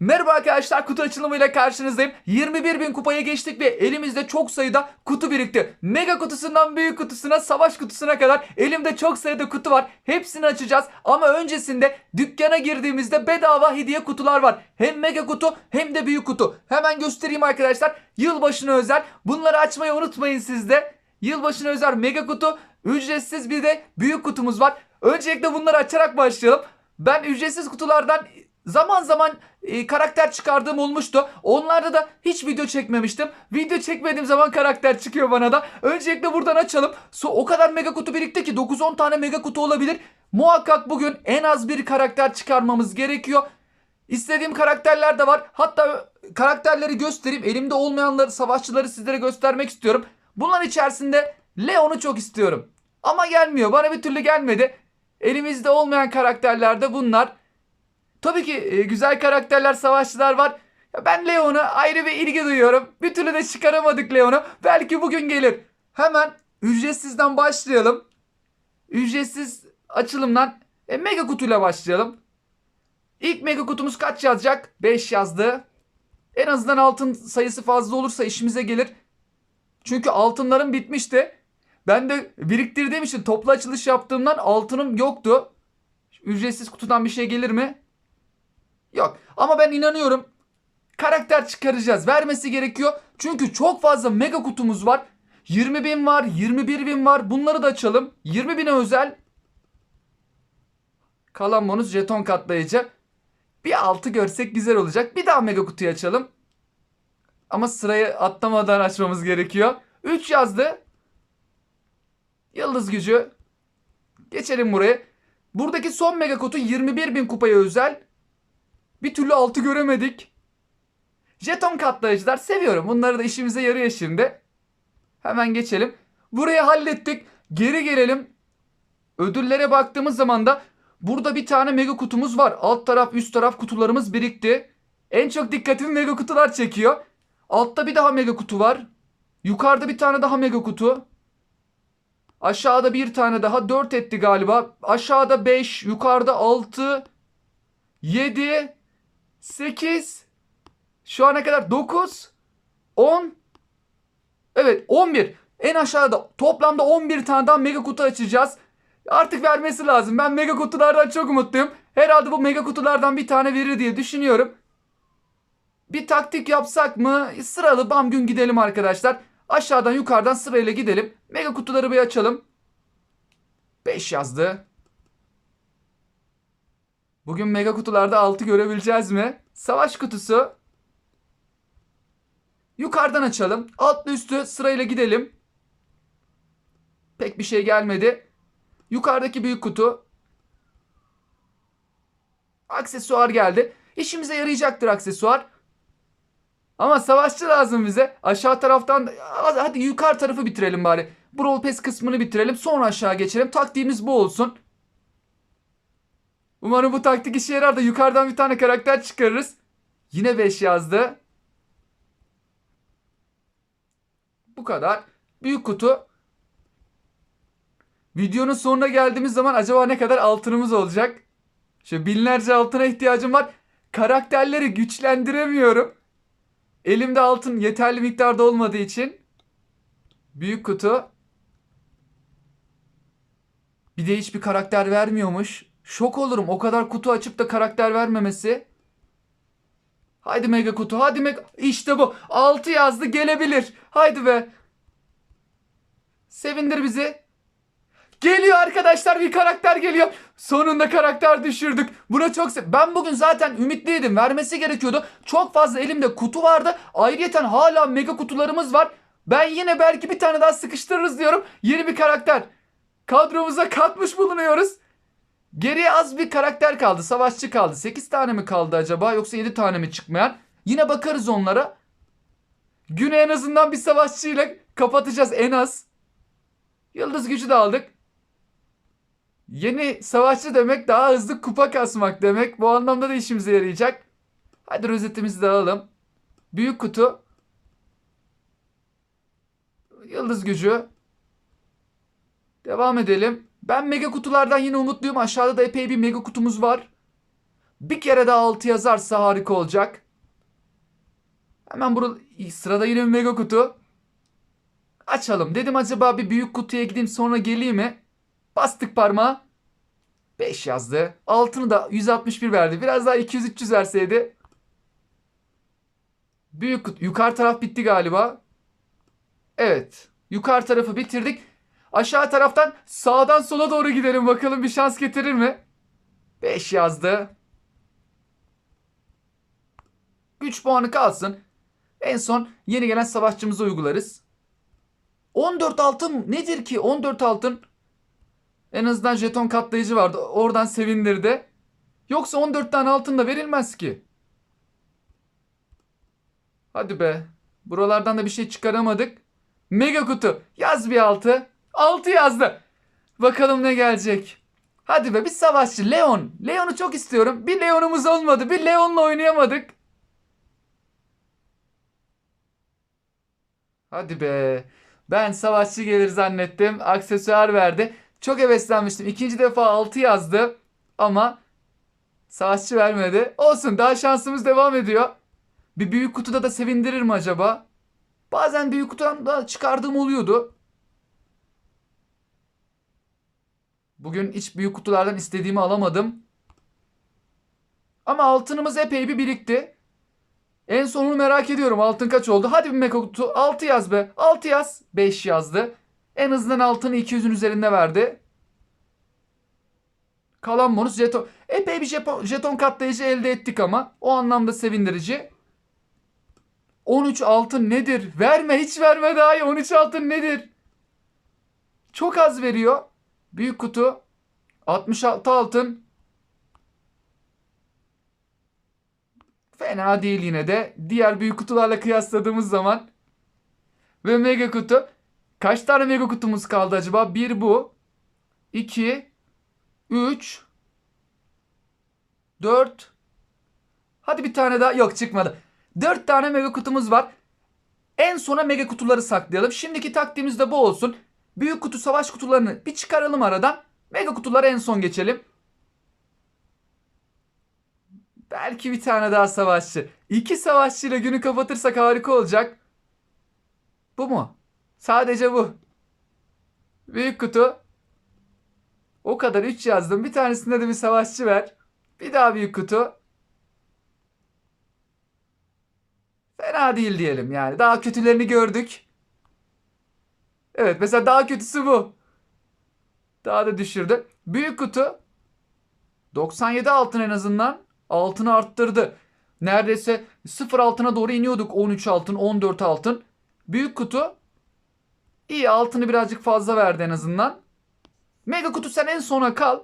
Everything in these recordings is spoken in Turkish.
Merhaba arkadaşlar kutu açılımıyla karşınızdayım. 21 bin kupaya geçtik ve elimizde çok sayıda kutu birikti. Mega kutusundan büyük kutusuna savaş kutusuna kadar elimde çok sayıda kutu var. Hepsini açacağız ama öncesinde dükkana girdiğimizde bedava hediye kutular var. Hem mega kutu hem de büyük kutu. Hemen göstereyim arkadaşlar. Yılbaşına özel bunları açmayı unutmayın siz de. Yılbaşına özel mega kutu ücretsiz bir de büyük kutumuz var. Öncelikle bunları açarak başlayalım. Ben ücretsiz kutulardan zaman zaman e, karakter çıkardığım olmuştu. Onlarda da hiç video çekmemiştim. Video çekmediğim zaman karakter çıkıyor bana da. Öncelikle buradan açalım. So, o kadar mega kutu birikti ki 9-10 tane mega kutu olabilir. Muhakkak bugün en az bir karakter çıkarmamız gerekiyor. İstediğim karakterler de var. Hatta karakterleri göstereyim. Elimde olmayanları, savaşçıları sizlere göstermek istiyorum. Bunların içerisinde Leon'u çok istiyorum. Ama gelmiyor. Bana bir türlü gelmedi. Elimizde olmayan karakterler de bunlar. Tabii ki e, güzel karakterler, savaşçılar var. Ben Leon'a ayrı bir ilgi duyuyorum. Bir türlü de çıkaramadık Leon'u. Belki bugün gelir. Hemen ücretsizden başlayalım. Ücretsiz açılımdan e, mega kutuyla başlayalım. İlk mega kutumuz kaç yazacak? 5 yazdı. En azından altın sayısı fazla olursa işimize gelir. Çünkü altınlarım bitmişti. Ben de biriktirdiğim için toplu açılış yaptığımdan altınım yoktu. Ücretsiz kutudan bir şey gelir mi? Yok. Ama ben inanıyorum. Karakter çıkaracağız. Vermesi gerekiyor. Çünkü çok fazla mega kutumuz var. 20 bin var, 21 bin var. Bunları da açalım. 20 bine özel. Kalan bonus jeton katlayıcı. Bir altı görsek güzel olacak. Bir daha mega kutuyu açalım. Ama sırayı atlamadan açmamız gerekiyor. 3 yazdı. Yıldız gücü. Geçelim buraya. Buradaki son mega kutu 21 bin kupaya özel. Bir türlü altı göremedik. Jeton katlayıcılar seviyorum. Bunları da işimize yarıyor şimdi. Hemen geçelim. Burayı hallettik. Geri gelelim. Ödüllere baktığımız zaman da burada bir tane mega kutumuz var. Alt taraf üst taraf kutularımız birikti. En çok dikkatimi mega kutular çekiyor. Altta bir daha mega kutu var. Yukarıda bir tane daha mega kutu. Aşağıda bir tane daha 4 etti galiba. Aşağıda 5, yukarıda 6, 7, 8, şu ana kadar 9, 10, evet 11. En aşağıda toplamda 11 tane daha mega kutu açacağız. Artık vermesi lazım. Ben mega kutulardan çok umutluyum. Herhalde bu mega kutulardan bir tane verir diye düşünüyorum. Bir taktik yapsak mı? Sıralı bam gün gidelim arkadaşlar. Aşağıdan yukarıdan sırayla gidelim. Mega kutuları bir açalım. 5 yazdı. Bugün mega kutularda 6 görebileceğiz mi? Savaş kutusu. Yukarıdan açalım. Altlı üstü sırayla gidelim. Pek bir şey gelmedi. Yukarıdaki büyük kutu. Aksesuar geldi. İşimize yarayacaktır aksesuar. Ama savaşçı lazım bize. Aşağı taraftan hadi yukarı tarafı bitirelim bari. Brawl Pass kısmını bitirelim. Sonra aşağı geçelim. Taktiğimiz bu olsun. Umarım bu taktik işe yarar da yukarıdan bir tane karakter çıkarırız. Yine 5 yazdı. Bu kadar. Büyük kutu. Videonun sonuna geldiğimiz zaman acaba ne kadar altınımız olacak? Şöyle binlerce altına ihtiyacım var. Karakterleri güçlendiremiyorum. Elimde altın yeterli miktarda olmadığı için. Büyük kutu. Bir de hiçbir karakter vermiyormuş. Şok olurum o kadar kutu açıp da karakter vermemesi. Haydi mega kutu hadi mega. İşte bu. 6 yazdı gelebilir. Haydi be. Sevindir bizi. Geliyor arkadaşlar bir karakter geliyor. Sonunda karakter düşürdük. Buna çok se- Ben bugün zaten ümitliydim. Vermesi gerekiyordu. Çok fazla elimde kutu vardı. Ayrıyeten hala mega kutularımız var. Ben yine belki bir tane daha sıkıştırırız diyorum. Yeni bir karakter. Kadromuza katmış bulunuyoruz. Geriye az bir karakter kaldı. Savaşçı kaldı. 8 tane mi kaldı acaba yoksa 7 tane mi çıkmayan? Yine bakarız onlara. Güne en azından bir savaşçıyla kapatacağız en az. Yıldız gücü de aldık. Yeni savaşçı demek daha hızlı kupa kasmak demek. Bu anlamda da işimize yarayacak. Hadi rozetimizi de alalım. Büyük kutu. Yıldız gücü. Devam edelim. Ben mega kutulardan yine umutluyum. Aşağıda da epey bir mega kutumuz var. Bir kere daha 6 yazarsa harika olacak. Hemen burada sırada yine bir mega kutu. Açalım. Dedim acaba bir büyük kutuya gideyim sonra geleyim mi? Bastık parmağı. 5 yazdı. Altını da 161 verdi. Biraz daha 200-300 verseydi. Büyük kutu. Yukarı taraf bitti galiba. Evet. Yukarı tarafı bitirdik. Aşağı taraftan sağdan sola doğru gidelim. Bakalım bir şans getirir mi? 5 yazdı. 3 puanı kalsın. En son yeni gelen savaşçımıza uygularız. 14 altın nedir ki? 14 altın. En azından jeton katlayıcı vardı. Oradan sevindirdi. Yoksa 14 tane altın da verilmez ki. Hadi be. Buralardan da bir şey çıkaramadık. Mega kutu. Yaz bir altı. 6 yazdı. Bakalım ne gelecek. Hadi be bir savaşçı Leon. Leon'u çok istiyorum. Bir Leon'umuz olmadı. Bir Leon'la oynayamadık. Hadi be. Ben savaşçı gelir zannettim. Aksesuar verdi. Çok heveslenmiştim. İkinci defa 6 yazdı. Ama savaşçı vermedi. Olsun daha şansımız devam ediyor. Bir büyük kutuda da sevindirir mi acaba? Bazen büyük kutudan da çıkardığım oluyordu. Bugün hiç büyük kutulardan istediğimi alamadım. Ama altınımız epey bir birikti. En sonunu merak ediyorum. Altın kaç oldu? Hadi bir mega kutu. 6 yaz be. 6 yaz. 5 yazdı. En azından altını 200'ün üzerinde verdi. Kalan bonus jeton. Epey bir jeton, jeton katlayıcı elde ettik ama. O anlamda sevindirici. 13 altın nedir? Verme hiç verme daha iyi. 13 altın nedir? Çok az veriyor. Büyük kutu. 66 altın. Fena değil yine de. Diğer büyük kutularla kıyasladığımız zaman. Ve mega kutu. Kaç tane mega kutumuz kaldı acaba? Bir bu. 2 3 4 Hadi bir tane daha. Yok çıkmadı. 4 tane mega kutumuz var. En sona mega kutuları saklayalım. Şimdiki taktiğimiz de bu olsun. Büyük kutu savaş kutularını bir çıkaralım aradan. Mega kutuları en son geçelim. Belki bir tane daha savaşçı. İki savaşçıyla günü kapatırsak harika olacak. Bu mu? Sadece bu. Büyük kutu. O kadar 3 yazdım. Bir tanesinde de bir savaşçı ver. Bir daha büyük kutu. Fena değil diyelim yani. Daha kötülerini gördük. Evet mesela daha kötüsü bu. Daha da düşürdü. Büyük kutu. 97 altın en azından. Altını arttırdı. Neredeyse 0 altına doğru iniyorduk. 13 altın, 14 altın. Büyük kutu. İyi altını birazcık fazla verdi en azından. Mega kutu sen en sona kal.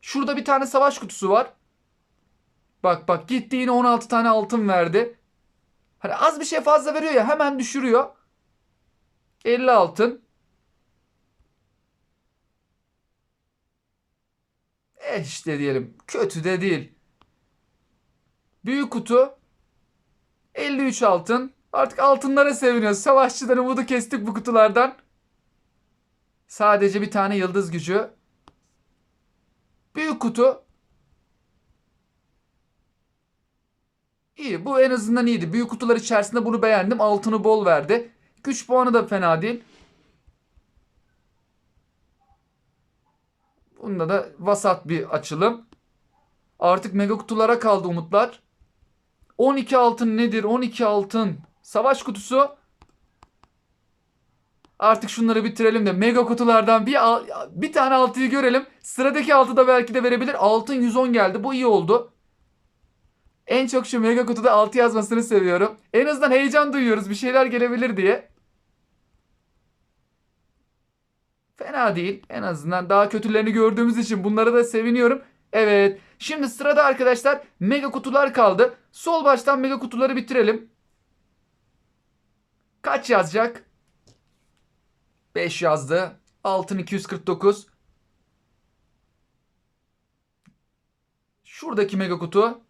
Şurada bir tane savaş kutusu var. Bak bak gitti yine 16 tane altın verdi. Hani az bir şey fazla veriyor ya hemen düşürüyor. 50 altın. Eh işte diyelim. Kötü de değil. Büyük kutu. 53 altın. Artık altınlara seviniyoruz. Savaşçıdan umudu kestik bu kutulardan. Sadece bir tane yıldız gücü. Büyük kutu. İyi bu en azından iyiydi. Büyük kutular içerisinde bunu beğendim. Altını bol verdi. Güç puanı da fena değil. Bunda da vasat bir açılım. Artık mega kutulara kaldı umutlar. 12 altın nedir? 12 altın. Savaş kutusu. Artık şunları bitirelim de mega kutulardan bir bir tane altıyı görelim. Sıradaki altı da belki de verebilir. Altın 110 geldi. Bu iyi oldu. En çok şu mega kutuda 6 yazmasını seviyorum. En azından heyecan duyuyoruz bir şeyler gelebilir diye. Fena değil. En azından daha kötülerini gördüğümüz için bunlara da seviniyorum. Evet. Şimdi sırada arkadaşlar mega kutular kaldı. Sol baştan mega kutuları bitirelim. Kaç yazacak? 5 yazdı. Altın 249. Şuradaki mega kutu.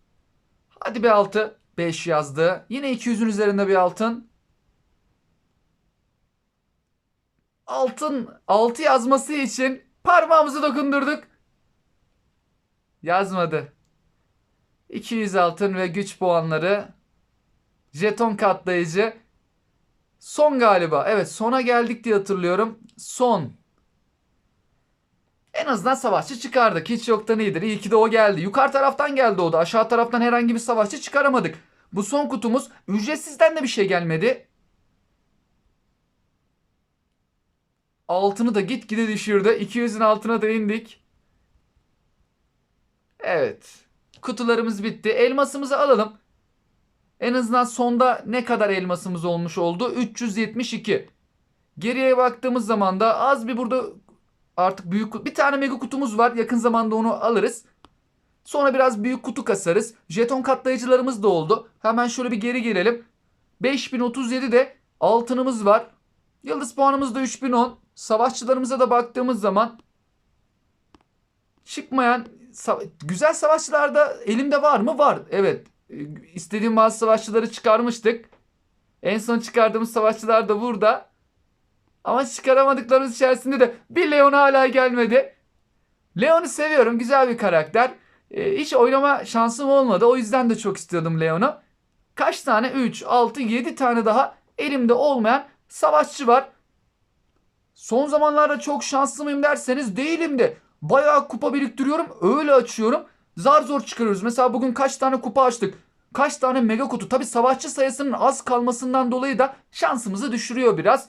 Hadi bir altı. 5 yazdı. Yine 200'ün üzerinde bir altın. Altın 6 yazması için parmağımızı dokundurduk. Yazmadı. 200 altın ve güç puanları. Jeton katlayıcı. Son galiba. Evet sona geldik diye hatırlıyorum. Son. En azından savaşçı çıkardık. Hiç yoktan iyidir. İyi ki de o geldi. Yukarı taraftan geldi o da. Aşağı taraftan herhangi bir savaşçı çıkaramadık. Bu son kutumuz. Ücretsizden de bir şey gelmedi. Altını da gitgide düşürdü. 200'ün altına da indik. Evet. Kutularımız bitti. Elmasımızı alalım. En azından sonda ne kadar elmasımız olmuş oldu? 372. Geriye baktığımız zaman da az bir burada artık büyük bir tane mega kutumuz var. Yakın zamanda onu alırız. Sonra biraz büyük kutu kasarız. Jeton katlayıcılarımız da oldu. Hemen şöyle bir geri gelelim. 5037 de altınımız var. Yıldız puanımız da 3010. Savaşçılarımıza da baktığımız zaman çıkmayan güzel savaşçılar da elimde var mı? Var. Evet. Ee, İstediğim bazı savaşçıları çıkarmıştık. En son çıkardığımız savaşçılar da burada. Ama çıkaramadıklarımız içerisinde de bir Leon hala gelmedi. Leon'u seviyorum. Güzel bir karakter. Ee, hiç oynama şansım olmadı. O yüzden de çok istiyordum Leon'u. Kaç tane? 3, 6, 7 tane daha elimde olmayan savaşçı var. Son zamanlarda çok şanslı mıyım derseniz değilim de. Bayağı kupa biriktiriyorum. Öyle açıyorum. Zar zor çıkarıyoruz. Mesela bugün kaç tane kupa açtık. Kaç tane mega kutu. Tabi savaşçı sayısının az kalmasından dolayı da şansımızı düşürüyor biraz.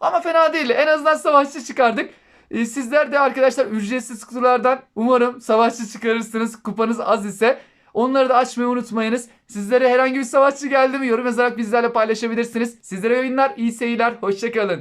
Ama fena değil. En azından savaşçı çıkardık. Ee, sizler de arkadaşlar ücretsiz kutulardan umarım savaşçı çıkarırsınız. Kupanız az ise. Onları da açmayı unutmayınız. Sizlere herhangi bir savaşçı geldi mi yorum yazarak bizlerle paylaşabilirsiniz. Sizlere oyunlar, iyi seyirler, hoşçakalın.